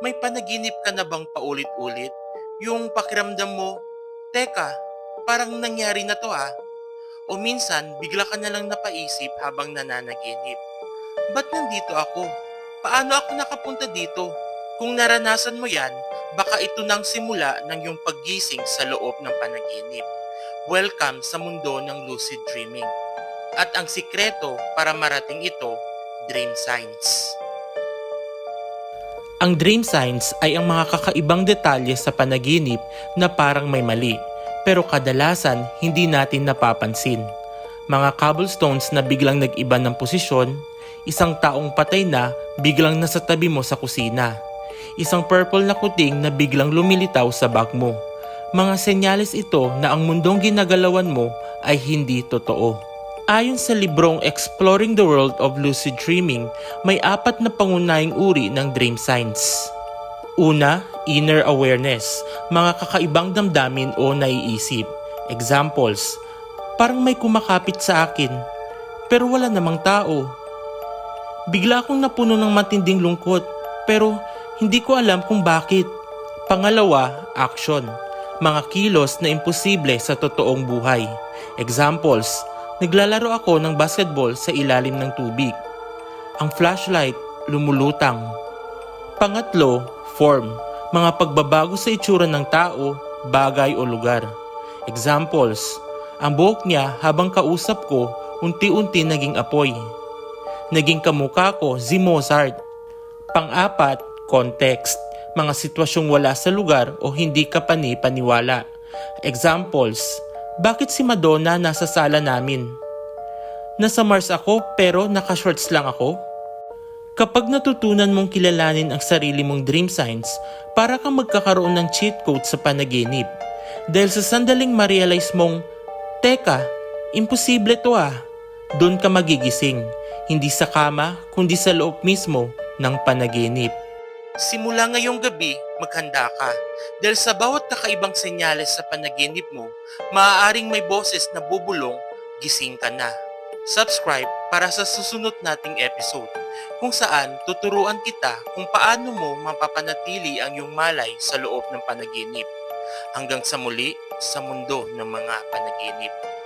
May panaginip ka na bang paulit-ulit? Yung pakiramdam mo, teka, parang nangyari na to ah. O minsan, bigla ka na lang napaisip habang nananaginip. Ba't nandito ako? Paano ako nakapunta dito? Kung naranasan mo yan, baka ito nang simula ng iyong paggising sa loob ng panaginip. Welcome sa mundo ng lucid dreaming. At ang sikreto para marating ito, dream science. Ang dream signs ay ang mga kakaibang detalye sa panaginip na parang may mali, pero kadalasan hindi natin napapansin. Mga cobblestones na biglang nag-iba ng posisyon, isang taong patay na biglang nasa tabi mo sa kusina, isang purple na kuting na biglang lumilitaw sa bag mo. Mga senyales ito na ang mundong ginagalawan mo ay hindi totoo. Ayon sa librong Exploring the World of Lucid Dreaming, may apat na pangunahing uri ng dream signs. Una, inner awareness, mga kakaibang damdamin o naiisip. Examples, parang may kumakapit sa akin, pero wala namang tao. Bigla akong napuno ng matinding lungkot, pero hindi ko alam kung bakit. Pangalawa, action, mga kilos na imposible sa totoong buhay. Examples, Naglalaro ako ng basketball sa ilalim ng tubig. Ang flashlight lumulutang. Pangatlo, form. Mga pagbabago sa itsura ng tao, bagay o lugar. Examples, ang buhok niya habang kausap ko, unti-unti naging apoy. Naging kamukha ko si Mozart. Pang-apat, context. Mga sitwasyong wala sa lugar o hindi ka pani-paniwala. Examples, bakit si Madonna nasa sala namin? Nasa Mars ako pero naka-shorts lang ako? Kapag natutunan mong kilalanin ang sarili mong dream signs, para kang magkakaroon ng cheat code sa panaginip. Dahil sa sandaling ma-realize mong, Teka, imposible to ah. Doon ka magigising, hindi sa kama kundi sa loob mismo ng panaginip. Simula ngayong gabi, maghanda ka. Dahil sa bawat kakaibang senyales sa panaginip mo, maaaring may boses na bubulong, gising ka na. Subscribe para sa susunod nating episode kung saan tuturuan kita kung paano mo mapapanatili ang iyong malay sa loob ng panaginip. Hanggang sa muli sa mundo ng mga panaginip.